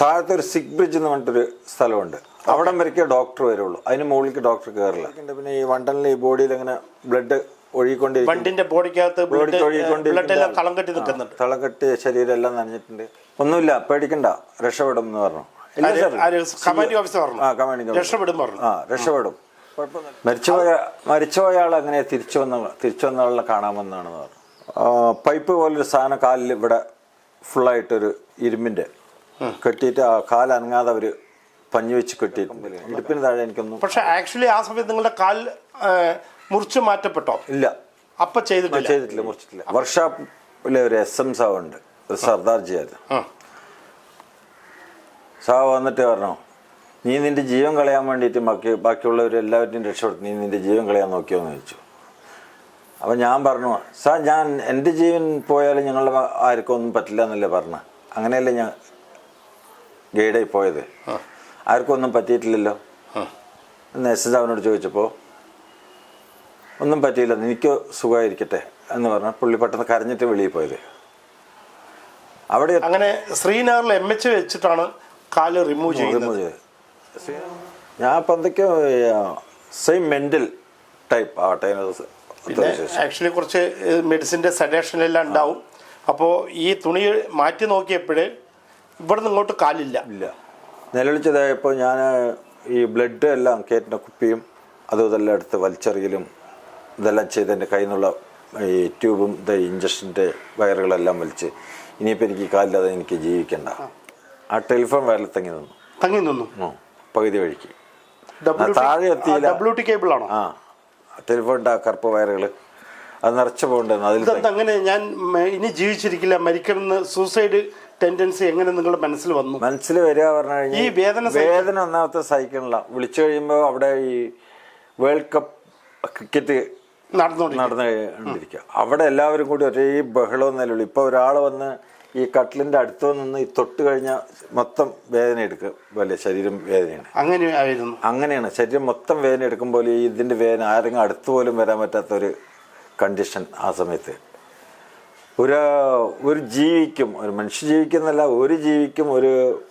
താഴത്തെ ഒരു സിക് ബ്രിഡ്ജ് എന്ന് പറഞ്ഞിട്ടൊരു സ്ഥലമുണ്ട്. അവിടം വരയ്ക്കേ ഡോക്ടർ വരുള്ളൂ. അതിന് മുകളിലേക്ക് ഡോക്ടർ കയറില്ല പിന്നെ ഈ വണ്ടനിൽ ഈ ബോഡിയിൽ അങ്ങനെ ബ്ലഡ് ഒഴുകിക്കൊണ്ടിരിക്കും വണ്ടിന്റെ ബോഡിക്കകത്ത് കെട്ടി നിൽക്കുന്നുണ്ട്. തളം കെട്ടി ശരീരം എല്ലാം നനഞ്ഞിട്ടുണ്ട്. ഒന്നുമില്ല പേടിക്കണ്ട. രക്ഷപ്പെടും എന്ന് പറഞ്ഞു. കമാൻഡിംഗ് ഓഫീസർ പറഞ്ഞു. ആ കമാൻഡിംഗ് രക്ഷപ്പെടും പറഞ്ഞു. ആ രക്ഷപ്പെടും. മരിച്ചുപോയ മരിച്ചുപോയ ആൾ അങ്ങനെ തിരിച്ചു വന്ന തിരിച്ചു വന്ന ആളിനെ കാണാമെന്നാണ് പറഞ്ഞു. പൈപ്പ് പോലൊരു സാധനം കാലിൽ ഇവിടെ ഫുള്ളായിട്ടൊരു ഇരുമ്പിന്റെ. കെട്ടിയിട്ട് ആ കാൽ അവർ പഞ്ഞു വെച്ച് കെട്ടിയിട്ടുണ്ട്. ഇടുപ്പിന് താഴെ എനിക്കൊന്നും പക്ഷെ ആക്ച്വലി ആ സമയത്ത് നിങ്ങളുടെ കാൽ മുറിച്ചു മാറ്റപ്പെട്ടോ? ഇല്ല. അപ്പൊ ചെയ്തിട്ടില്ല? ചെയ്തിട്ടില്ല മുറിച്ചിട്ടില്ല. വർഷാപ്പിലെ ഒരു എസ് എം സാവ് ഉണ്ട്. ഒരു സർദാർജി ആയിരുന്നു. സാവ് വന്നിട്ട് പറഞ്ഞു നീ നിന്റെ ജീവൻ കളയാൻ വേണ്ടിയിട്ട് ബാക്കി ബാക്കിയുള്ളവരെ എല്ലാവരുടെയും രക്ഷപ്പെടുത്തി. നീ നിന്റെ ജീവൻ കളയാൻ നോക്കിയോന്ന് ചോദിച്ചു. അപ്പം ഞാൻ പറഞ്ഞു സാർ ഞാൻ എന്റെ ജീവൻ പോയാലും ഞങ്ങളുടെ ആർക്കും ഒന്നും പറ്റില്ല എന്നല്ലേ പറഞ്ഞു. അങ്ങനെയല്ലേ ഞാൻ ഗൈഡായി പോയത്. ആർക്കൊന്നും പറ്റിയിട്ടില്ലല്ലോ? എന്ന് എസ് എസ് അവനോട് ചോദിച്ചപ്പോൾ ഒന്നും പറ്റിയില്ല എനിക്ക് സുഖമായിരിക്കട്ടെ? എന്ന് പറഞ്ഞാൽ പുള്ളി പെട്ടെന്ന് കരഞ്ഞിട്ട് വെളിയിൽ പോയത്. അവിടെ അങ്ങനെ ശ്രീനഗറിൽ എം എച്ച് വെച്ചിട്ടാണ് കാൽ റിമൂവ് ചെയ്യുന്നത്. റിമൂവ് ചെയ്ത് ഞാൻ അപ്പം എന്തൊക്കെയോ സെയിം മെന്റൽ ടൈപ്പ് ആവട്ടെ ആക്ച്വലി കുറച്ച് മെഡിസിന്റെ സജഷനെല്ലാം ഉണ്ടാവും. അപ്പോൾ ഈ തുണി മാറ്റി നോക്കിയപ്പോഴേ ഇവിടുന്ന് ഇങ്ങോട്ട് കാലില്ല. ഇല്ല. നിലവിളിച്ചതായപ്പോൾ ഞാൻ ഈ ബ്ലഡ് എല്ലാം കയറ്റിന കുപ്പിയും അതും ഇതെല്ലാം എടുത്ത് വലിച്ചെറിയലും ഇതെല്ലാം ചെയ്ത് എന്റെ കയ്യിൽ നിന്നുള്ള ഈ ട്യൂബും ഇത് ഇഞ്ചക്ഷന്റെ വയറുകളെല്ലാം വലിച്ച് ഇനിയിപ്പോൾ എനിക്ക് കാലില്ലാതെ എനിക്ക് ജീവിക്കണ്ട. ആ. ടെലിഫോൺ വയറിൽ തങ്ങി നിന്നു. തങ്ങി നിന്നു? പകുതി വഴിക്ക്. താഴെ എത്തിയില്ല. ഡബ്ല്യു ടി കേബിൾ ആണോ ആ. ടെലിഫോണിന്റെ ആ കറുപ്പ് വയറുകൾ അത് നിറച്ച് പോകണ്ടെന്ന് അതിൽ അങ്ങനെ ഞാൻ ഇനി ജീവിച്ചിരിക്കില്ല. മരിക്കണമെന്ന് സൂസൈഡ് ടെൻഡൻസി എങ്ങനെ നിങ്ങളുടെ മനസ്സിൽ വന്നു? മനസ്സിൽ വരിക പറഞ്ഞു കഴിഞ്ഞാൽ ഈ വേദന വേദന ഒന്നാമത്തെ സഹിക്കണില്ല വിളിച്ചു കഴിയുമ്പോൾ അവിടെ ഈ വേൾഡ് കപ്പ് ക്രിക്കറ്റ് നടന്നുകൊണ്ടിരിക്കും നടന്നുകൊണ്ടിരിക്കുക. അവിടെ എല്ലാവരും കൂടി ഒരേ ബഹളവും നിലവിളി. ഇപ്പോൾ ഒരാൾ വന്ന് ഈ കട്ടിലിന്റെ അടുത്ത് നിന്ന് ഈ തൊട്ട് കഴിഞ്ഞാൽ മൊത്തം വേദന എടുക്കും പോലെ ശരീരം വേദനയാണ്. അങ്ങനെ ആയിരുന്നു. അങ്ങനെയാണ്. ശരീരം മൊത്തം വേദന എടുക്കുമ്പോൾ ഈ ഇതിന്റെ വേദന ആരെങ്കിലും അടുത്ത് പോലും വരാൻ പറ്റാത്ത ഒരു കണ്ടീഷൻ ആ സമയത്ത്. ഒരു ഒരു ജീവിക്കും ഒരു മനുഷ്യ ജീവിക്കുന്നല്ല ഒരു ജീവിക്കും ഒരു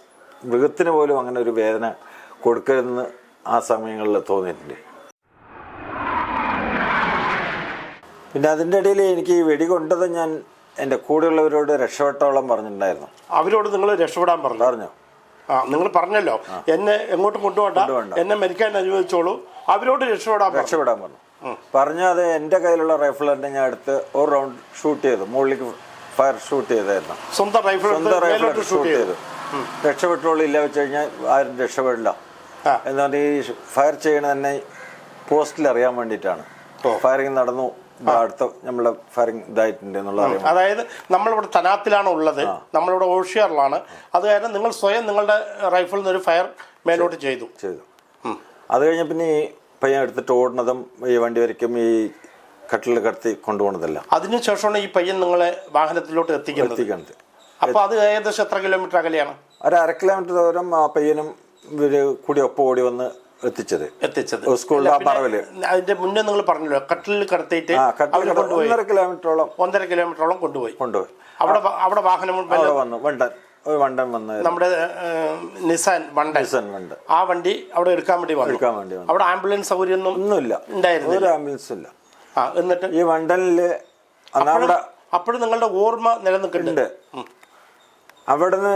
മൃഗത്തിന് പോലും അങ്ങനെ ഒരു വേദന കൊടുക്കരുതെന്ന് ആ സമയങ്ങളിൽ തോന്നിയിട്ടുണ്ട്. പിന്നെ അതിന്റെ ഇടയിൽ എനിക്ക് ഈ വെടി കൊണ്ടത് ഞാൻ എന്റെ കൂടെയുള്ളവരോട് രക്ഷപ്പെട്ടോളം പറഞ്ഞിട്ടുണ്ടായിരുന്നു. അവരോട് നിങ്ങൾ രക്ഷപ്പെടാൻ പറഞ്ഞു. പറഞ്ഞു. ആ നിങ്ങൾ പറഞ്ഞല്ലോ. എന്നെ എങ്ങോട്ടും കൊണ്ടുപോണ്ട. എന്നെ മരിക്കാൻ അനുവദിച്ചോളൂ. അവരോട് രക്ഷപ്പെടാൻ രക്ഷപ്പെടാൻ പറഞ്ഞു. പറഞ്ഞു അത് എന്റെ കയ്യിലുള്ള റൈഫിൾ തന്നെ ഞാൻ എടുത്ത് ഒരു റൗണ്ട് ഷൂട്ട് ചെയ്തു. മുകളിലേക്ക് ഫയർ ഷൂട്ട് ചെയ്തായിരുന്നു. സ്വന്തം റൈഫിൾ സ്വന്തം റൈഫിൾ ഷൂട്ട് ചെയ്തു. രക്ഷപ്പെട്ടോളി ഇല്ല വെച്ച് കഴിഞ്ഞാൽ ആരും രക്ഷപ്പെടില്ല. എന്നാൽ ഈ ഫയർ ചെയ്യണ തന്നെ പോസ്റ്റിൽ അറിയാൻ വേണ്ടിയിട്ടാണ്. ഫയറിങ് നടന്നു. അടുത്ത നമ്മളെ ഫയറിങ് ഇതായിട്ടുണ്ട് അതായത് നമ്മളിവിടെ തനാത്തിലാണ് ഉള്ളത്. നമ്മളിവിടെ ഓഷിയറിലാണ്. അത് കാരണം നിങ്ങൾ സ്വയം നിങ്ങളുടെ റൈഫിൾ നിന്ന് ഒരു ഫയർ മേലോട്ട് ചെയ്തു. ചെയ്തു. അത് കഴിഞ്ഞ പിന്നെ പയ്യൻ എടുത്തിട്ട് ഓടുന്നതും ഈ വണ്ടി വരയ്ക്കും ഈ കട്ടിൽ കടത്തി കൊണ്ടുപോകുന്നതല്ല. അതിനുശേഷമാണ് ഈ പയ്യൻ നിങ്ങളെ വാഹനത്തിലോട്ട് എത്തിക്കുന്നത്. എത്തിക്കണത് അപ്പൊ അത് ഏകദേശം എത്ര കിലോമീറ്റർ അകലെയാണ്? ഒരു അര കിലോമീറ്റർ ദൂരം ആ പയ്യനും ഇവർ കൂടി ഒപ്പം ഓടി വന്ന് എത്തിച്ചത്. എത്തിച്ചത്. സ്കൂളിലെ ആ പറവിൽ. അതിന്റെ മുന്നേ നിങ്ങൾ പറഞ്ഞല്ലോ കട്ടിലിൽ കടത്തിയിട്ട് ഒന്നര കിലോമീറ്ററോളം ഒന്നര കിലോമീറ്ററോളം കൊണ്ടുപോയി. കൊണ്ടുപോയി. അവിടെ അവിടെ വാഹനം വന്നു വണ്ടൻ. ഒരു വണ്ടൻ വന്ന് നമ്മുടെ നിസാൻ വണ്ടൻ. വണ്ടൻ ആ വണ്ടി അവിടെ എടുക്കാൻ വേണ്ടി വന്നു. എടുക്കാൻ വേണ്ടി വന്നു. അവിടെ ആംബുലൻസ് സൗകര്യം ഒന്നും ഒന്നുമില്ല. ഉണ്ടായിരുന്നു ഒരു ആംബുലൻസ് ഇല്ല. ആ എന്നിട്ട്? ഈ വണ്ടനിൽ അന്ന് അവിടെ അപ്പോഴും നിങ്ങളുടെ ഓർമ്മ നിലനിൽക്കുന്നുണ്ട്. അവിടുന്ന്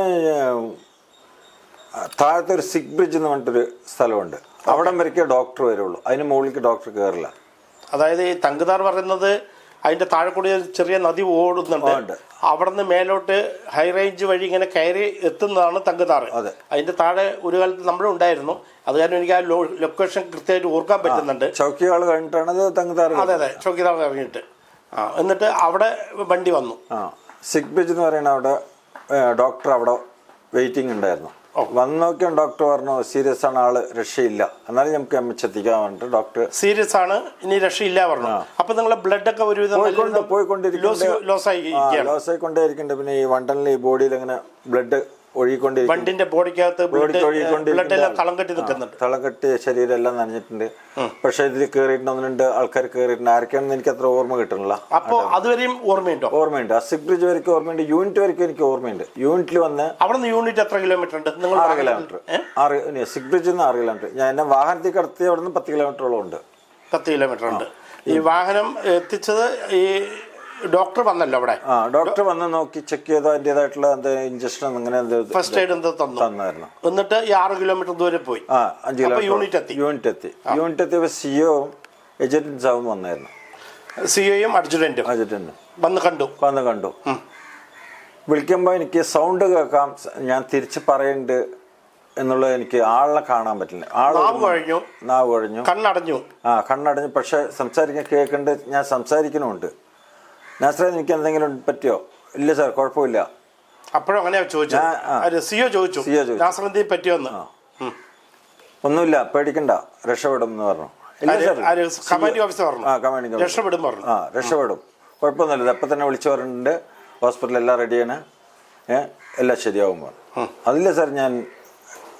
താഴത്തെ ഒരു സിക് ബ്രിഡ്ജ് എന്ന് പറഞ്ഞിട്ടൊരു സ്ഥലമുണ്ട്. അവിടം വരയ്ക്കേ ഡോക്ടർ വരുള്ളൂ. അതിന് മുകളിലേക്ക് ഡോക്ടർ കയറില്ല. അതായത് ഈ തങ്കുതാർ പറയുന്നത് അതിന്റെ താഴെ കൂടി ഒരു ചെറിയ നദി ഓടുന്നുണ്ട്. അവിടുന്ന് അവിടെ നിന്ന് മേലോട്ട് ഹൈ റേഞ്ച് വഴി ഇങ്ങനെ കയറി എത്തുന്നതാണ് തങ്കുതാറ് അതെ. അതിന്റെ താഴെ ഒരു കാലത്ത് നമ്മളും ഉണ്ടായിരുന്നു. അത് കാരണം എനിക്ക് ആ ലൊക്കേഷൻ കൃത്യമായിട്ട് ഓർക്കാൻ പറ്റുന്നുണ്ട്. ചൗക്കിയാൾ കഴിഞ്ഞിട്ടാണ് അത് അതെ. അതെ ചോക്കിതാർ ഇറങ്ങിയിട്ട് ആ എന്നിട്ട് അവിടെ വണ്ടി വന്നു. സിക് എന്ന് പറയുന്ന അവിടെ ഡോക്ടർ അവിടെ വെയിറ്റിംഗ് ഉണ്ടായിരുന്നു. വന്ന് നോക്കിയ ഡോക്ടർ പറഞ്ഞു സീരിയസ് ആണ് ആൾ രക്ഷയില്ല. എന്നാലും നമുക്ക് എം എച്ച് എത്തിക്കാൻ പറഞ്ഞിട്ട് ഡോക്ടർ സീരിയസ് ആണ് ഇനി രക്ഷയില്ല പറഞ്ഞു. അപ്പൊ നിങ്ങളെ ബ്ലഡ് ഒക്കെ ഒരുവിധം പോയിക്കൊണ്ടിരിക്കും ലോസ് ആയിക്കൊണ്ടേയിരിക്കുന്നുണ്ട് പിന്നെ ഈ വണ്ടനിൽ ഈ ബോഡിയിൽ ഇങ്ങനെ ബ്ലഡ് ഒഴുകിക്കൊണ്ടിരിക്കും. വണ്ടിന്റെ ബോഡിക്കകത്ത്. തളം കെട്ടി നിൽക്കുന്നുണ്ട്. തളം കെട്ടി ശരീരം എല്ലാം നനഞ്ഞിട്ടുണ്ട് പക്ഷെ ഇതിൽ കയറിയിട്ട് ഒന്ന് രണ്ട് ആൾക്കാർ കയറിയിട്ടുണ്ട്. ആരൊക്കെയാണെന്ന് എനിക്ക് അത്ര ഓർമ്മ കിട്ടണില്ല അപ്പോ അതുവരെയും ഓർമ്മയുണ്ടോ? ഓർമ്മയുണ്ട്. അസിക് ബ്രിഡ്ജ് വരയ്ക്കും ഓർമ്മയുണ്ട്. യൂണിറ്റ് വരയ്ക്കും എനിക്ക് ഓർമ്മയുണ്ട്. യൂണിറ്റിൽ വന്ന് അവിടെ നിന്ന് യൂണിറ്റ് എത്ര കിലോമീറ്റർ ഉണ്ട്? നിങ്ങൾ ആറ് കിലോമീറ്റർ ആറ് സിക് ബ്രിഡ്ജിൽ നിന്ന് ആറ് കിലോമീറ്റർ ഞാൻ എന്നെ വാഹനത്തിൽ കടത്തി അവിടെ നിന്ന് പത്ത് കിലോമീറ്ററോളം ഉണ്ട് പത്ത് കിലോമീറ്റർ ഉണ്ട്. ഈ വാഹനം എത്തിച്ചത് ഈ ഡോക്ടർ വന്നല്ലോ അവിടെ. ആ ഡോക്ടർ വന്ന് നോക്കി ചെക്ക് ചെയ്തോ അതിന്റെതായിട്ടുള്ള എന്താ ഇഞ്ചക്ഷൻ അങ്ങനെ എന്ത് ഫസ്റ്റ് എയ്ഡ് എന്തോ തന്നു. തന്നായിരുന്നു. എന്നിട്ട് ഈ ആറ് കിലോമീറ്റർ ദൂരെ പോയി. ആ അഞ്ച് കിലോമീറ്റർ യൂണിറ്റ് എത്തി. യൂണിറ്റ് എത്തി. യൂണിറ്റ് എത്തിയപ്പോൾ സിഒവും ഏജന്റും വന്നായിരുന്നു. സിഒയും അഡ്ജുഡന്റും ഏജന്റിന് വന്ന് കണ്ടു. വന്ന് കണ്ടു. വിളിക്കുമ്പോൾ എനിക്ക് സൗണ്ട് കേൾക്കാം. ഞാൻ തിരിച്ച് പറയുന്നുണ്ട് എന്നുള്ളത് എനിക്ക് ആളെ കാണാൻ പറ്റില്ല. ആൾ കഴിഞ്ഞു. നാവ് കഴിഞ്ഞു. കണ്ണടഞ്ഞു. ആ കണ്ണടഞ്ഞു. പക്ഷെ സംസാരിക്കാൻ കേൾക്കുന്നുണ്ട് ഞാൻ സംസാരിക്കണമുണ്ട് നാസറേ എനിക്ക് എന്തെങ്കിലും പറ്റിയോ? ഇല്ല സാർ കുഴപ്പമില്ല. അപ്പോഴും സിഒ ചോദിച്ചു. സിയോ ചോദിച്ചു. നാസറന്തി പറ്റിയോന്ന്? ഒന്നുമില്ല പേടിക്കണ്ട. രക്ഷപ്പെടും എന്ന് പറഞ്ഞു കമാൻഡിംഗ് ഓഫീസർ പറഞ്ഞു. ആ കമാൻഡിംഗ് രക്ഷപ്പെടും പറഞ്ഞു. ആ രക്ഷപ്പെടും. കുഴപ്പമൊന്നുമില്ല. അപ്പം തന്നെ വിളിച്ചു പറഞ്ഞിട്ടുണ്ട് ഹോസ്പിറ്റലിൽ എല്ലാം റെഡിയാണ്. ഏഹ് എല്ലാം ശരിയാവും പറഞ്ഞു. അതില്ല സാർ ഞാൻ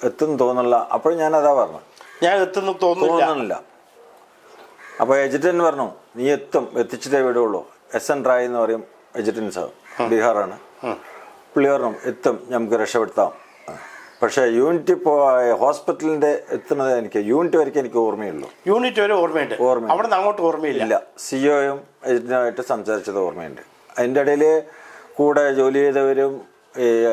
എത്തും തോന്നില്ല അപ്പോഴും ഞാൻ അതാ പറഞ്ഞു. ഞാൻ എത്തുന്നു തോന്നുന്നില്ല. അപ്പൊ അപ്പോൾ എജിറ്റൻ പറഞ്ഞു നീ എത്തും. എത്തിച്ചിട്ടേ വിടുള്ളൂ. എസ് എൻ റായ് എന്ന് പറയും വെജിറ്റൻസ് ബീഹാറാണ്. പുള്ളി പറഞ്ഞു എത്തും. നമുക്ക് രക്ഷപ്പെടുത്താം. പക്ഷേ യൂണിറ്റ് ഹോസ്പിറ്റലിന്റെ ഹോസ്പിറ്റലിന്റെ എത്തുന്നത് എനിക്ക് യൂണിറ്റ് വരയ്ക്ക് എനിക്ക് ഓർമ്മയുള്ളൂ. യൂണിറ്റ് വരെ ഓർമ്മയുണ്ട്. ഓർമ്മ അവിടെ അങ്ങോട്ട് ഓർമ്മയില്ല. ഇല്ല. സിഒയും എജിറ്റിനുമായിട്ട് സംസാരിച്ചത് ഓർമ്മയുണ്ട്. അതിന്റെ ഇടയിൽ കൂടെ ജോലി ചെയ്തവരും ഈ,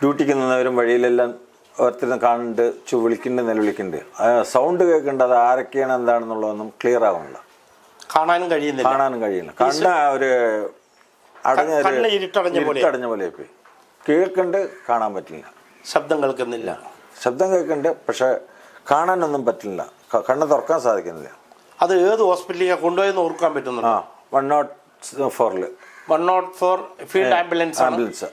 ഡ്യൂട്ടിക്ക് നിന്നവരും വഴിയിലെല്ലാം ഓരോരുത്തരും കാണുന്നുണ്ട് ചു വിളിക്കുന്നുണ്ട് നിലവിളിക്കുന്നുണ്ട്. സൗണ്ട് കേൾക്കേണ്ടത് ആരൊക്കെയാണ് എന്താണെന്നുള്ളതൊന്നും ക്ലിയർ ആവണില്ല കാണാനും കഴിയുന്നില്ല. കാണാനും കഴിയില്ല കണ്ട ഒരു അടഞ്ഞ കണ്ണ് ഇരുട്ടടഞ്ഞ പോലെ. ഇരുട്ടടഞ്ഞ പോലെ പോയി. കേൾക്കണ്ട് കാണാൻ പറ്റില്ല. ശബ്ദം കേൾക്കുന്നില്ല. ശബ്ദം കേൾക്കണ്ട് പക്ഷെ കാണാനൊന്നും പറ്റില്ല. ക- കണ്ണ് തുറക്കാൻ സാധിക്കുന്നില്ല. അത് ഏത് ഹോസ്പിറ്റലിലേക്ക് കൊണ്ടുപോയെന്ന് ഓർക്കാൻ പറ്റുന്നുണ്ട്? ആ വൺ നോട്ട് ഫോറിൽ one note four field ambulance ആണ്. ആംബുലൻസ്.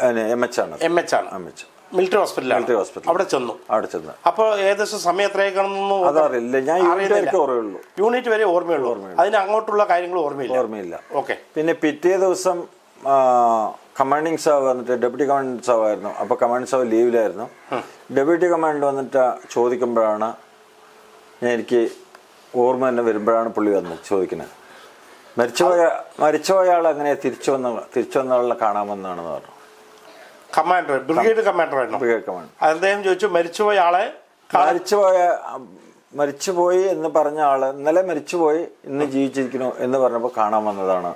എം എച്ച് ആണ്. എം എച്ച് ആണ്. എം എച്ച് മിലിറ്ററി ഹോസ്പിറ്റലാണ് മിലിറ്ററി ഹോസ്പിറ്റൽ. അവിടെ ചെന്നു. അവിടെ ചെന്ന്. അപ്പോൾ ഏകദേശം സമയം എത്രയൊക്കെയാണെന്നൊന്നും അതറിയില്ല. ഞാൻ യൂണിറ്റ് ഓർമ്മയുള്ളൂ. യൂണിറ്റ് വരെ ഓർമ്മയുള്ളൂ. അതിന് അങ്ങോട്ടുള്ള കാര്യങ്ങൾ ഓർമ്മയില്ല. ഓർമ്മയില്ല. ഓക്കെ. പിന്നെ പിറ്റേ ദിവസം കമാൻഡിങ് സാവ് വന്നിട്ട് ഡെപ്യൂട്ടി കമാൻഡിങ് സാവ് ആയിരുന്നു അപ്പോൾ കമാൻഡിങ് സാവ് ലീവിലായിരുന്നു. ഡെപ്യൂട്ടി കമാൻഡ് വന്നിട്ട് ചോദിക്കുമ്പോഴാണ് ഞാൻ എനിക്ക് ഓർമ്മ തന്നെ വരുമ്പോഴാണ് പുള്ളി വന്ന് ചോദിക്കുന്നത്. മരിച്ചുപോയ മരിച്ചുപോയ ആൾ അങ്ങനെ തിരിച്ചു വന്ന തിരിച്ചു വന്ന ആളെ കാണാമെന്നാണെന്ന് പറഞ്ഞു. കമാൻഡർ ബ്രിഗേഡ് കമാൻഡർ ആയിരുന്നു. ബ്രിഗേഡ് കമാൻഡർ അദ്ദേഹം ചോദിച്ചു മരിച്ചുപോയ ആളെ മരിച്ചുപോയ മരിച്ചുപോയി എന്ന് പറഞ്ഞ ആൾ ഇന്നലെ മരിച്ചുപോയി ഇന്ന് ജീവിച്ചിരിക്കുന്നു എന്ന് പറഞ്ഞപ്പോൾ കാണാൻ വന്നതാണ്.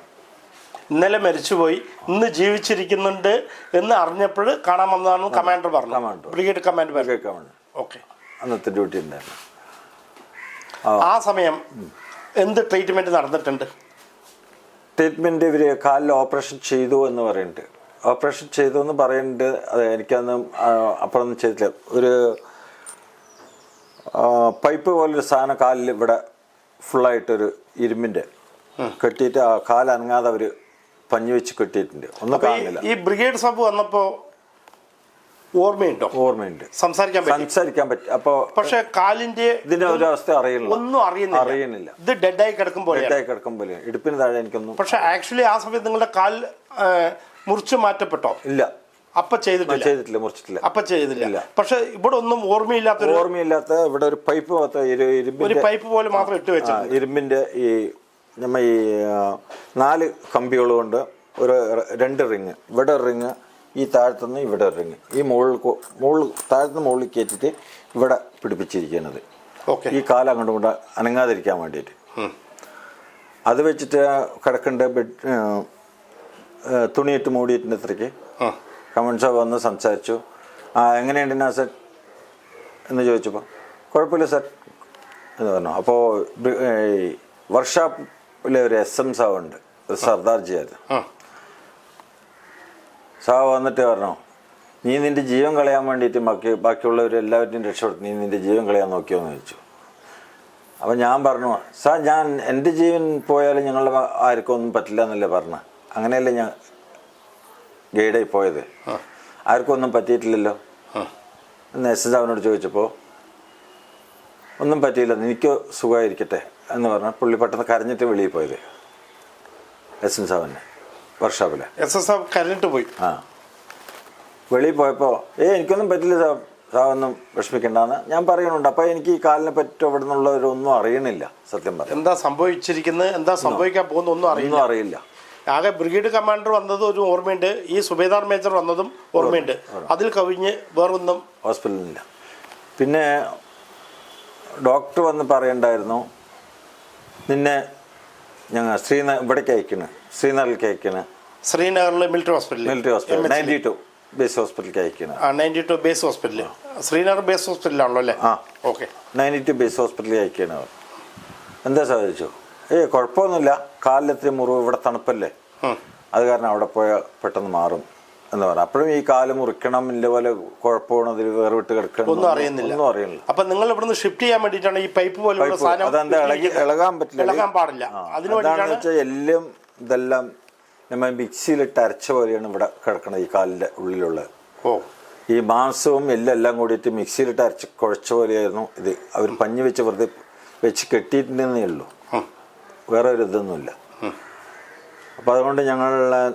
ഇന്നലെ മരിച്ചുപോയി ഇന്ന് ജീവിച്ചിരിക്കുന്നുണ്ട് എന്ന് അറിഞ്ഞപ്പോൾ കാണാൻ വന്നതാണ് കമാൻഡർ പറഞ്ഞു. Commander. Brigade commander brigade commander okay അന്നത്തെ ഡ്യൂട്ടി ഉണ്ടായിരുന്നു ആ. സമയം എന്ത് ട്രീറ്റ്മെന്റ് നടന്നിട്ടുണ്ട്? ട്രീറ്റ്മെന്റ് ഇവർ കാലിൽ ഓപ്പറേഷൻ ചെയ്തു എന്ന് പറയുന്നുണ്ട്. ഓപ്പറേഷൻ ചെയ്തു എന്ന് പറയുന്നുണ്ട് അത് എനിക്കന്ന് അപ്പുറമൊന്നും ചെയ്തില്ല. ഒരു പൈപ്പ് പോലൊരു സാധനം കാലിൽ ഇവിടെ ഫുള്ളായിട്ടൊരു ഇരുമ്പിന്റെ കെട്ടിയിട്ട് ആ കാലനങ്ങാതെ അവർ അവർ പഞ്ഞു വെച്ച് കെട്ടിയിട്ടുണ്ട്. ഒന്നും കാണില്ല ഈ ബ്രിഗേഡ് സബ് വന്നപ്പോൾ ഓർമ്മയുണ്ടോ? ഓർമ്മയുണ്ട്. സംസാരിക്കാൻ സംസാരിക്കാൻ പറ്റും. അപ്പോ പക്ഷെ കാലിന്റെ ഇതിന്റെ ഒരു അവസ്ഥ അറിയില്ല ഒന്നും അറിയുന്നില്ല. അറിയുന്നില്ല. ഇത് ഡെഡായി കിടക്കുമ്പോൾ ഡെഡായി കിടക്കുമ്പോൾ ഇടുപ്പിന് താഴെ എനിക്കൊന്നും പക്ഷെ ആക്ച്വലി ആ സമയത്ത് നിങ്ങളുടെ കാൽ മുറിച്ച് മാറ്റപ്പെട്ടോ? ഇല്ല. അപ്പൊ ചെയ്തിട്ടില്ല. ചെയ്തിട്ടില്ല മുറിച്ചിട്ടില്ല. അപ്പൊ ചെയ്തിട്ടില്ല. പക്ഷെ ഇവിടെ ഒന്നും ഓർമ്മയില്ലാത്ത ഓർമ്മയില്ലാത്ത ഇവിടെ ഒരു പൈപ്പ് ഒരു പൈപ്പ് പോലെ മാത്രം ഇട്ട് വെച്ചു ഇരുമ്പിന്റെ ഈ നമ്മ ഈ നാല് കമ്പികൾ കൊണ്ട് ഒരു രണ്ട് റിങ്. ഇവിടെ റിങ് ഈ താഴത്തുനിന്ന് ഇവിടെ റിങ്. ഈ മുകളിൽ മുകളിൽ താഴത്തുനിന്ന് മുകളിൽ കയറ്റിട്ട് ഇവിടെ പിടിപ്പിച്ചിരിക്കുന്നത്. ഓക്കെ. ഈ കാലം അങ്ങോട്ടും കൊണ്ട് അനങ്ങാതിരിക്കാൻ വേണ്ടിയിട്ട്. അത് വെച്ചിട്ട് കിടക്കേണ്ട ബെഡ് തുണിയിട്ട് മൂടിയിട്ടുണ്ട് ഇത്രയ്ക്ക്. കമൻ ഷോ വന്ന് സംസാരിച്ചു. ആ എങ്ങനെയുണ്ട് നാസർ എന്ന് ചോദിച്ചപ്പോൾ കുഴപ്പമില്ല സാർ എന്ന് പറഞ്ഞു. അപ്പോൾ വർക്ക്ഷോപ്പിലെ ഒരു എസ് എം സാവ് ഉണ്ട് സർദാർജി ആയിരുന്നു സാവ് വന്നിട്ട് പറഞ്ഞു നീ നിന്റെ ജീവൻ കളയാൻ വേണ്ടിയിട്ട് ബാക്കി ബാക്കിയുള്ളവരും എല്ലാവരുടെയും രക്ഷപ്പെടുത്തി നീ നിന്റെ ജീവൻ കളയാൻ നോക്കിയോ എന്ന് ചോദിച്ചു. അപ്പം ഞാൻ പറഞ്ഞു സാർ ഞാൻ എന്റെ ജീവൻ പോയാലും ഞങ്ങളുടെ ആർക്കൊന്നും ആർക്കും ഒന്നും പറ്റില്ല എന്നല്ലേ പറഞ്ഞു അങ്ങനെയല്ലേ ഞാൻ ഗൈഡായി പോയത്? ആർക്കും ഒന്നും പറ്റിയിട്ടില്ലല്ലോ? എന്ന് എസ് എസ് അവനോട് ചോദിച്ചപ്പോൾ ഒന്നും പറ്റിയില്ല എനിക്ക് സുഖമായിരിക്കട്ടെ? എന്ന് പറഞ്ഞാൽ പുള്ളി പെട്ടെന്ന് കരഞ്ഞിട്ട് വെളിയിൽ പോയത്. എസ് എൻ സാവന് വർക്ക്ഷോപ്പിലെ എസ് എസ് എഫ് കരഞ്ഞിട്ട് പോയി. ആ. വെളിയിൽ പോയപ്പോൾ ഏ എനിക്കൊന്നും പറ്റില്ല സാ സാവൊന്നും വിഷമിക്കണ്ടെന്ന് ഞാൻ പറയുന്നുണ്ട്. അപ്പം എനിക്ക് ഈ കാലിനെ പറ്റി അവിടെ നിന്നുള്ളവരൊന്നും അറിയണില്ല സത്യം പറയാം എന്താ സംഭവിച്ചിരിക്കുന്നത് എന്താ സംഭവിക്കാൻ പോകുന്ന ഒന്നും അറിയില്ല. ഒന്നും അറിയില്ല. ആകെ ബ്രിഗേഡ് കമാൻഡർ വന്നത് ഒരു ഓർമ്മയുണ്ട്. ഈ സുബേദാർ മേജർ വന്നതും ഓർമ്മയുണ്ട്. അതിൽ കവിഞ്ഞ് വേറൊന്നും ഹോസ്പിറ്റലില്ല പിന്നെ ഡോക്ടർ വന്ന് പറയണ്ടായിരുന്നു നിന്നെ ഞങ്ങൾ ശ്രീന ഇവിടേക്ക് അയക്കണ്. ശ്രീനഗറിലേക്ക് അയക്കണ്. ശ്രീനഗറിലെ military hospital military hospital ninety two base ഹോസ്പിറ്റലിലേക്ക് ആ നയന്റി ടു ബേസ് ഹോസ്പിറ്റലിൽ ശ്രീനഗർ ബേസ് ഹോസ്പിറ്റലാണല്ലോ അല്ലേ? ആ. ഓക്കെ. നയന്റി ടു ബേസ് ഹോസ്പിറ്റലിൽ അയക്കണം എന്താ സാധിച്ചു ഏയ് കുഴപ്പമൊന്നുമില്ല. കാലിലെത്തിയ മുറിവ് ഇവിടെ തണുപ്പല്ലേ? അത് കാരണം അവിടെ പോയ പെട്ടെന്ന് മാറും എന്ന് പറഞ്ഞു അപ്പോഴും ഈ കാൽ മുറിക്കണം ഇല്ല പോലെ കുഴപ്പമാണ് അതിൽ വേറെ വിട്ട് കിടക്കണം ഒന്നും അറിയുന്നില്ല. ഒന്നും അറിയുന്നില്ല. അപ്പൊ നിങ്ങൾ ഇവിടുന്ന് ഷിഫ്റ്റ് ചെയ്യാൻ വേണ്ടിയിട്ടാണ് ഈ പൈപ്പ് അതെന്താ ഇളകി ഇളകാൻ പറ്റില്ല. ഇളകാൻ പാടില്ല. വെച്ചാൽ എല്ലാം ഇതെല്ലാം നമ്മൾ മിക്സിയിലിട്ട് അരച്ച പോലെയാണ് ഇവിടെ കിടക്കുന്നത് ഈ കാലിന്റെ ഉള്ളിലുള്ളത്. ഓ. ഈ മാംസവും എല്ലാം എല്ലാം കൂടിയിട്ട് മിക്സിയിലിട്ട് അരച്ച് കുഴച്ച പോലെയായിരുന്നു ഇത്. അവർ പഞ്ഞു വെച്ച് വെറുതെ വെച്ച് കെട്ടിയിട്ടുണ്ടെന്നേ ഉള്ളൂ. വേറെ ഒരു ഇതൊന്നുമില്ല അപ്പോൾ അതുകൊണ്ട് ഞങ്ങൾ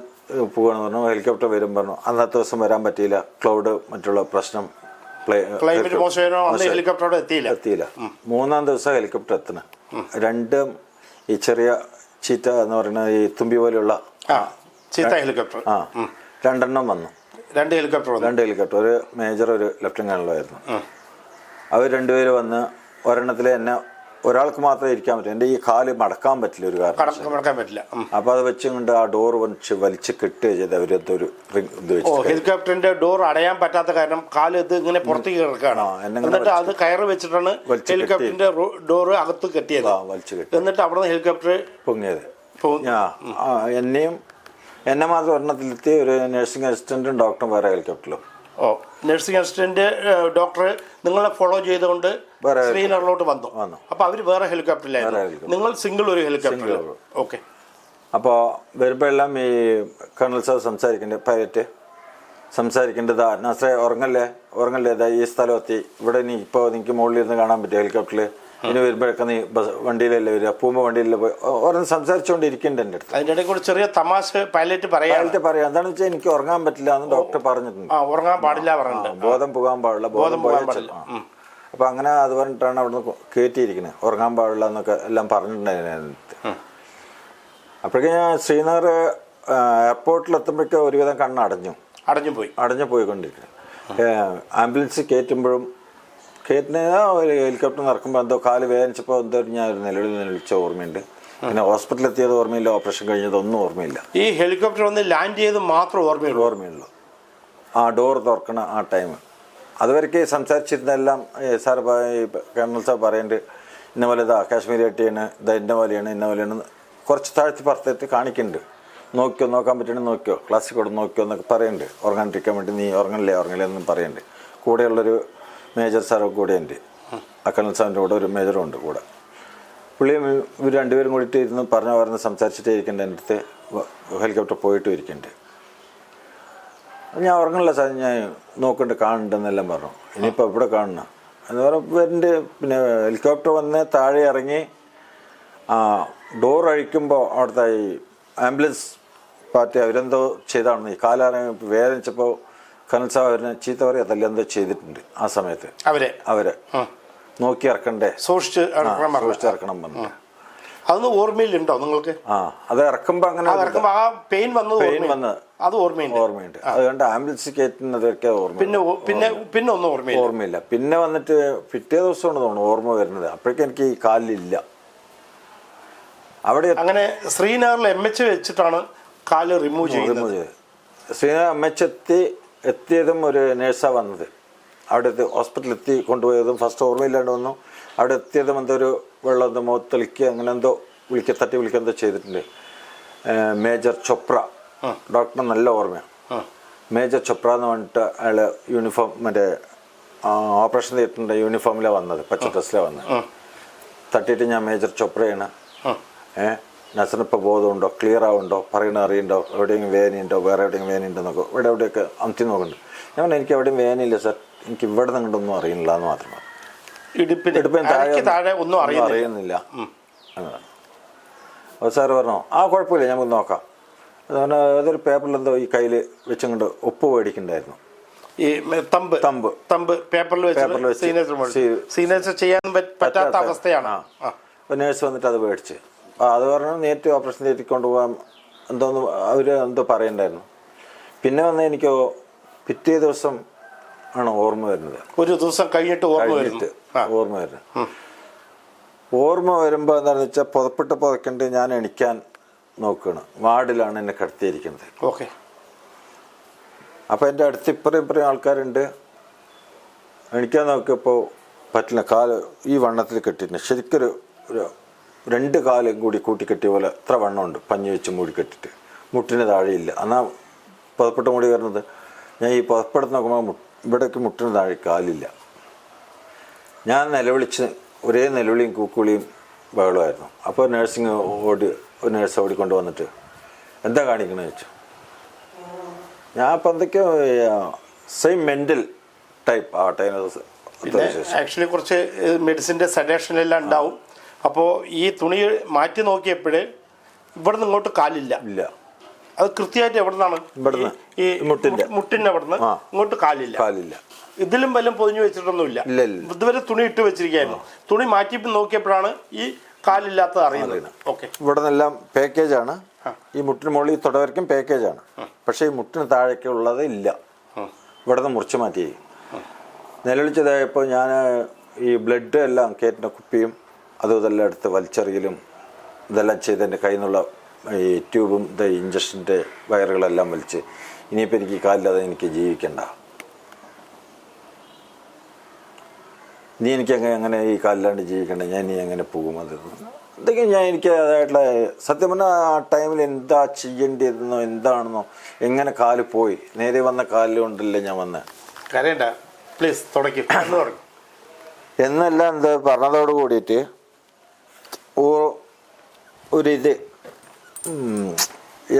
പോവുകയാണെന്ന് പറഞ്ഞു. ഹെലികോപ്റ്റർ വരും പറഞ്ഞു. അന്നത്തെ ദിവസം വരാൻ പറ്റിയില്ല. ക്ലൗഡ് മറ്റുള്ള പ്രശ്നം എത്തിയില്ല. എത്തിയില്ല. മൂന്നാം ദിവസം ഹെലികോപ്റ്റർ എത്തണം. രണ്ടും ഈ ചെറിയ ചീറ്റ എന്ന് പറയുന്ന ഈ തുമ്പി പോലെയുള്ള ചീത്ത ഹെലികോപ്റ്റർ. ആ രണ്ടെണ്ണം വന്നു. രണ്ട് ഹെലികോപ്റ്റർ രണ്ട് ഹെലികോപ്റ്റർ. ഒരു മേജർ ഒരു ലെഫ്റ്റനന്റ് അവർ രണ്ടുപേര് വന്ന് ഒരെണ്ണത്തിൽ എന്നെ ഒരാൾക്ക് മാത്രമേ ഇരിക്കാൻ പറ്റൂ. എന്റെ ഈ കാൽ മടക്കാൻ പറ്റില്ല ഒരു കാരണം അപ്പൊ കിടക്കാൻ പറ്റില്ല. ഉം. അപ്പോൾ അത് വെച്ചുകൊണ്ട് ആ ഡോർ വലിച്ച് വലിച്ച് കെട്ടുക ചെയ്ത് അവരത്തൊരു വെച്ച് ഹെലികോപ്റ്ററിന്റെ ഡോർ അടയാൻ പറ്റാത്ത കാരണം കാൽ ഇത് ഇങ്ങനെ പുറത്തേക്ക് കിടക്കുകയാണ്. എന്നിട്ട് അത് കയറ് വെച്ചിട്ടാണ് ഹെലികോപ്റ്ററിന്റെ ഡോർ അകത്ത് കെട്ടിയത്. വലിച്ചു കെട്ടി. എന്നിട്ട് അവിടെ നിന്ന് ഹെലികോപ്റ്റർ പൊങ്ങിയത്. എന്നെയും എന്നെ മാത്രം ഒരെണ്ണത്തിലെത്തി ഒരു നഴ്സിംഗ് അസിസ്റ്റന്റും ഡോക്ടറും വേറെ ഹെലികോപ്റ്ററിലും. ഓ നഴ്സിംഗ് അസിസ്റ്റന്റ് ഡോക്ടർ നിങ്ങളെ ഫോളോ ചെയ്തുകൊണ്ട് ശ്രീനഗറിലോട്ട് വന്നു. അപ്പോൾ അപ്പൊ അവർ വേറെ ഹെലികോപ്റ്ററിലായിരുന്നു നിങ്ങൾ സിംഗിൾ ഒരു ഹെലികോപ്റ്റർ. ഓക്കെ അപ്പോൾ വരുമ്പോൾ എല്ലാം ഈ കേണൽ സാർ സംസാരിക്കേണ്ടത് പൈലറ്റ് സംസാരിക്കേണ്ടതാ നസ്രെ ഉറങ്ങല്ലേ? ഉറങ്ങല്ലേ? ഈ സ്ഥലം എത്തി. ഇവിടെ നീ ഇപ്പോൾ നിങ്ങൾക്ക് മുകളിൽ ഇരുന്ന് കാണാൻ പറ്റും ഹെലികോപ്റ്ററിൽ ഇനി വരുമ്പോഴൊക്കെ നീ ബസ് വണ്ടിയിലല്ലേ വരിക? പൂമ്പ വണ്ടിയിലല്ലേ പോയി? ഓരോന്ന് സംസാരിച്ചുകൊണ്ടിരിക്കുന്നുണ്ട് എന്റെ അടുത്ത്. അതിന്റെ ഇടയിൽ കൂടി ചെറിയ തമാശ പൈലറ്റ് പറയാം. പൈലറ്റ് പറയാം. എന്താണെന്ന് വെച്ചാൽ എനിക്ക് ഉറങ്ങാൻ പറ്റില്ല എന്ന് ഡോക്ടർ പറഞ്ഞിട്ടുണ്ട്. ആ ഉറങ്ങാൻ പാടില്ല പറഞ്ഞു പറഞ്ഞിട്ടുണ്ട് ബോധം പോകാൻ പാടില്ല ബോധം പോകാൻ പാടില്ല. അപ്പൊ അങ്ങനെ അത് പറഞ്ഞിട്ടാണ് അവിടെ നിന്ന് കയറ്റിയിരിക്കുന്നത് ഉറങ്ങാൻ പാടില്ല എന്നൊക്കെ എല്ലാം പറഞ്ഞിട്ടുണ്ടായിരുന്നു അപ്പോഴേക്കും ഞാൻ ശ്രീനഗർ എയർപോർട്ടിൽ എത്തുമ്പോഴേക്കും ഒരുവിധം കണ്ണടഞ്ഞു. അടഞ്ഞു പോയി അടഞ്ഞു പോയിക്കൊണ്ടിരിക്കുന്നത് ആംബുലൻസ് കയറ്റുമ്പോഴും കയറ്റുന്ന ഒരു ഹെലികോപ്റ്റർ നടക്കുമ്പോൾ എന്തോ കാൽ വേദനിച്ചപ്പോൾ എന്തോ ഞാൻ ഒരു നിലവിളി നിലവിളിച്ച ഓർമ്മയുണ്ട്. പിന്നെ ഹോസ്പിറ്റലിൽ എത്തിയത് ഓർമ്മയില്ല ഓപ്പറേഷൻ കഴിഞ്ഞത് ഒന്നും ഓർമ്മയില്ല. ഈ ഹെലികോപ്റ്റർ വന്ന് ലാൻഡ് ചെയ്ത് മാത്രം ഓർമ്മയുള്ളൂ? ഓർമ്മയുള്ളൂ. ആ ഡോർ തുറക്കണ ആ ടൈം അതുവരെക്ക് സംസാരിച്ചിരുന്നെല്ലാം സാർ കേണൽ സാർ പറയുന്നുണ്ട് ഇന്ന പോലെ ഇതാ കാശ്മീരി ആയിട്ടാണ് ഇതാ ഇന്ന പോലെയാണ് ഇന്ന പോലെയാണ് കുറച്ച് താഴ്ത്തി പറത്തിട്ട് കാണിക്കുന്നുണ്ട് നോക്കിയോ നോക്കാൻ പറ്റണേ നോക്കിയോ ക്ലാസ്സിൽ കൂടെ നോക്കിയോ എന്നൊക്കെ പറയുന്നുണ്ട് ഉറങ്ങാണ്ടിരിക്കാൻ വേണ്ടി നീ ഉറങ്ങണില്ലേ ഉറങ്ങില്ലേ എന്നും പറയുന്നുണ്ട് കൂടെയുള്ളൊരു മേജർ സാറൊക്കെ കൂടെ ഉണ്ട് അക്കണൽ കേണൽ സാറിന്റെ കൂടെ ഒരു മേജറും ഉണ്ട് കൂടെ. പുള്ളിയും ഇവർ രണ്ടുപേരും കൂടിയിട്ട് ഇരുന്ന് പറഞ്ഞ പറഞ്ഞ് സംസാരിച്ചിട്ടേ ഇരിക്കേണ്ട. എന്റെ അടുത്ത് ഹെലികോപ്റ്റർ പോയിട്ട് ഇരിക്കുന്നുണ്ട് ഞാൻ ഉറങ്ങണില്ല സാർ. ഞാൻ നോക്കണ്ട് കാണണ്ടെന്നെല്ലാം പറഞ്ഞു. ഇനിയിപ്പോൾ ഇവിടെ കാണണം? എന്ന് പറഞ്ഞപ്പോൾ പിന്നെ ഹെലികോപ്റ്റർ വന്ന് താഴെ ഇറങ്ങി ഡോർ അഴിക്കുമ്പോൾ അവിടുത്തെ ഈ ആംബുലൻസ് പാർട്ടി അവരെന്തോ ചെയ്താണ് ഈ കാലിറങ്ങി വേദനിച്ചപ്പോൾ കനൽ സാബ് അവരെ ചീത്ത പറയുക തല്ലെന്തോ ചെയ്തിട്ടുണ്ട് ആ സമയത്ത്. അവരെ? അവരെ. നോക്കി ഇറക്കണ്ടേ? സൂക്ഷിച്ച്. സൂക്ഷിച്ച് ഇറക്കണം പറഞ്ഞു അതൊന്നും ഓർമ്മയിലുണ്ടോ നിങ്ങൾക്ക്? ആ അത് ഇറക്കുമ്പോൾ അങ്ങനെ അത് ഇറക്കുമ്പോ ആ പെയിൻ വന്നത് പെയിൻ. വന്നത് അത് ഓർമ്മയുണ്ട്. ഓർമ്മയുണ്ട് അതുകൊണ്ട് ആംബുലൻസ് കയറ്റുന്നതൊക്കെ ഓർമ്മ പിന്നെ പിന്നെ പിന്നെ ഒന്നും ഓർമ്മയില്ല. ഓർമ്മയില്ല. പിന്നെ വന്നിട്ട് പിറ്റേ ദിവസമാണ് തോന്നുന്നു ഓർമ്മ വരുന്നത്. അപ്പോഴേക്കും എനിക്ക് ഈ കാലിലില്ല. അവിടെ അങ്ങനെ ശ്രീനഗറിൽ എം എച്ച് വെച്ചിട്ടാണ് കാൽ റിമൂവ് ചെയ്യുന്നത്. ശ്രീനഗർ എം എച്ച് അമ്മച്ചെത്തി എത്തിയതും ഒരു നേഴ്സാണ് വന്നത്. അവിടെ എത്തി ഹോസ്പിറ്റലിൽ എത്തി കൊണ്ടുപോയതും ഫസ്റ്റ് ഓർമ്മയില്ലാണ്ട് വന്നു. അവിടെ എത്തിയതും എന്തോ ഒരു വെള്ളം എന്തോ മുഖത്തെളിക്കുക അങ്ങനെ എന്തോ വിളിക്ക തട്ടി വിളിക്കുക എന്തോ ചെയ്തിട്ടുണ്ട്. മേജർ ചൊപ്ര. ഡോക്ടർ നല്ല ഓർമ്മയാണ്. മേജർ ചൊപ്ര എന്ന് പറഞ്ഞിട്ട് അയാൾ യൂണിഫോം മറ്റേ ഓപ്പറേഷൻ തിയേറ്ററിന്റെ യൂണിഫോമിലാണ് വന്നത് പച്ച ഡ്രസ്സിലാണ് വന്നത്. തട്ടിയിട്ട് ഞാൻ മേജർ ചൊപ്രയാണ്. ഏ നസറിനിപ്പോൾ ബോധമുണ്ടോ? ക്ലിയർ ആവുണ്ടോ പറയണ അറിയണ്ടോ എവിടെയെങ്കിലും വേനയുണ്ടോ വേറെ എവിടെയെങ്കിലും വേനയുണ്ടോ എന്നൊക്കെ. ഇവിടെ എവിടെയൊക്കെ അമത്തി നോക്കുന്നുണ്ട് ഞാൻ പറഞ്ഞു, എനിക്ക് എവിടെയും വേനയില്ല സാർ. എനിക്ക് ഇവിടെ നിങ്ങോട്ടൊന്നും അറിയണില്ല എന്ന് മാത്രമാണ്. ഇടുപ്പിന് താഴെ ഒന്നും അറിയുന്നില്ല. അറിയുന്നില്ല. അപ്പോൾ സാറ് പറഞ്ഞു? ആ കുഴപ്പമില്ല. നമുക്ക് നോക്കാം. അത് പറഞ്ഞാൽ ഏതൊരു പേപ്പറിൽ എന്തോ ഈ കയ്യിൽ വെച്ചുകൊണ്ട് ഉപ്പ് മേടിക്കണ്ടായിരുന്നു. ഈ തമ്പ്. തമ്പ്. തമ്പ് പേപ്പറിൽ പേപ്പറിൽ സിഗ്നേച്ചർ ചെയ്യാൻ പറ്റാത്ത അവസ്ഥയാണ്. നേഴ്സ് വന്നിട്ട് അത് മേടിച്ച്. അത് പറഞ്ഞു നേരിട്ട് ഓപ്പറേഷൻ തിയേറ്ററിൽ കൊണ്ടുപോകാം എന്തോന്ന് അവർ എന്തോ പറയണ്ടായിരുന്നു. പിന്നെ വന്ന് എനിക്ക് പിറ്റേ ദിവസം ആണ് ഓർമ്മ വരുന്നത്. ഒരു ദിവസം കഴിഞ്ഞിട്ട് ഓർമ്മ വരുന്നു. ഓർമ്മ വരുന്നത് ഓർമ്മ വരുമ്പോൾ എന്താണെന്ന് വെച്ചാൽ പുതപ്പിട്ട് പുതക്കേണ്ട ഞാൻ എണിക്കാൻ നോക്കുകയാണ് വാർഡിലാണ് എന്നെ കിടത്തിയിരിക്കുന്നത്. ഓക്കെ. അപ്പോൾ എന്റെ അടുത്ത് ഇപ്പറേ ഇപ്പറേ ആൾക്കാരുണ്ട്. എണിക്കാൻ നോക്കിയപ്പോൾ പറ്റില്ല. കാൽ ഈ വണ്ണത്തിൽ കെട്ടിയിട്ടുണ്ട്. ശരിക്കൊരു ഒരു രണ്ട് കാലും കൂടി കൂട്ടിക്കെട്ടിയ പോലെ എത്ര വണ്ണമുണ്ട്. പഞ്ഞി വെച്ച് മൂടിക്കെട്ടിട്ട് മുട്ടിന് താഴെയില്ല. എന്നാൽ പുതപ്പെട്ട മൂടി വരുന്നത് ഞാൻ ഈ പുതപ്പെടുത്ത് നോക്കുമ്പോൾ ഇവിടേക്ക് മുട്ടിന് താഴെ കാലില്ല. ഞാൻ നിലവിളിച്ച് ഒരേ നിലവിളിയും കൂക്കുളിയും ബഹളമായിരുന്നു. അപ്പോൾ നഴ്സിങ് ഓടി ഒരു നഴ്സ് ഓടിക്കൊണ്ട് വന്നിട്ട് എന്താ കാണിക്കണമെന്ന് ചോദിച്ചു. ഞാൻ അപ്പം എന്തൊക്കെയോ സെയിം മെന്റൽ ടൈപ്പ് ആട്ടെ ആക്ച്വലി കുറച്ച് മെഡിസിന്റെ സജഷൻ എല്ലാം ഉണ്ടാവും. അപ്പോൾ ഈ തുണി മാറ്റി നോക്കിയപ്പോൾ ഇവിടുന്ന് ഇങ്ങോട്ട് കാലില്ല. ഇല്ല. അത് കൃത്യമായിട്ട് എവിടെ നിന്നാണ് ഇവിടുന്ന്. ഈ മുട്ടിന്റെ. മുട്ടിന്റെ അവിടുന്ന്. ഇങ്ങോട്ട് കാലില്ല. കാലില്ല. ഇതിലും വല്ലതും പൊതിഞ്ഞു വെച്ചിട്ടൊന്നുമില്ല. ഇല്ല, ഇല്ല. ഇതുവരെ തുണി ഇട്ട് വെച്ചിരിക്കുകയായിരുന്നു. തുണി മാറ്റി നോക്കിയപ്പോഴാണ് ഈ കാലില്ലാത്തത് അറിയുന്നത്. ഓക്കെ. ഇവിടെ നിന്നെല്ലാം പാക്കേജാണ് ഈ മുട്ടിന് മുകളിൽ തുടവർക്കും പാക്കേജ് ആണ് പക്ഷേ ഈ മുട്ടിന് താഴേക്ക് ഉള്ളത് ഇല്ല. ഇവിടെ നിന്ന് മുറിച്ച് മാറ്റി നിലവിളിച്ചതായപ്പോൾ ഞാൻ ഈ ബ്ലഡ് എല്ലാം കയറ്റിന്റെ കുപ്പിയും അതും ഇതെല്ലാം എടുത്ത് വലിച്ചെറിയലും ഇതെല്ലാം ചെയ്ത് എന്റെ കയ്യിൽ നിന്നുള്ള ഈ ട്യൂബും ഇത് ഇഞ്ചക്ഷന്റെ വയറുകളെല്ലാം വലിച്ച് ഇനിയിപ്പോൾ എനിക്ക് കാലില്ലാതെ എനിക്ക് ജീവിക്കണ്ട. നീ എനിക്ക് അങ്ങനെ അങ്ങനെ ഈ കാലില്ലാണ്ട് ജീവിക്കണ്ട? ഞാൻ നീ എങ്ങനെ പോകും അത്? എന്തെങ്കിലും ഞാൻ എനിക്ക് അതായിട്ടുള്ള സത്യം പറഞ്ഞാൽ ആ ടൈമിൽ എന്താ ചെയ്യേണ്ടിയിരുന്നോ എന്താണെന്നോ എങ്ങനെ കാൽ പോയി? നേരെ വന്ന കാലിൽ കൊണ്ടല്ലേ ഞാൻ വന്ന്? കരയണ്ട. പ്ലീസ് തുടക്കി. എന്നല്ല എന്താ പറഞ്ഞതോട് കൂടിയിട്ട് ഒരിത്.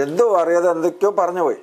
എന്തോ അറിയാതെ എന്തൊക്കെയോ പറഞ്ഞു പോയി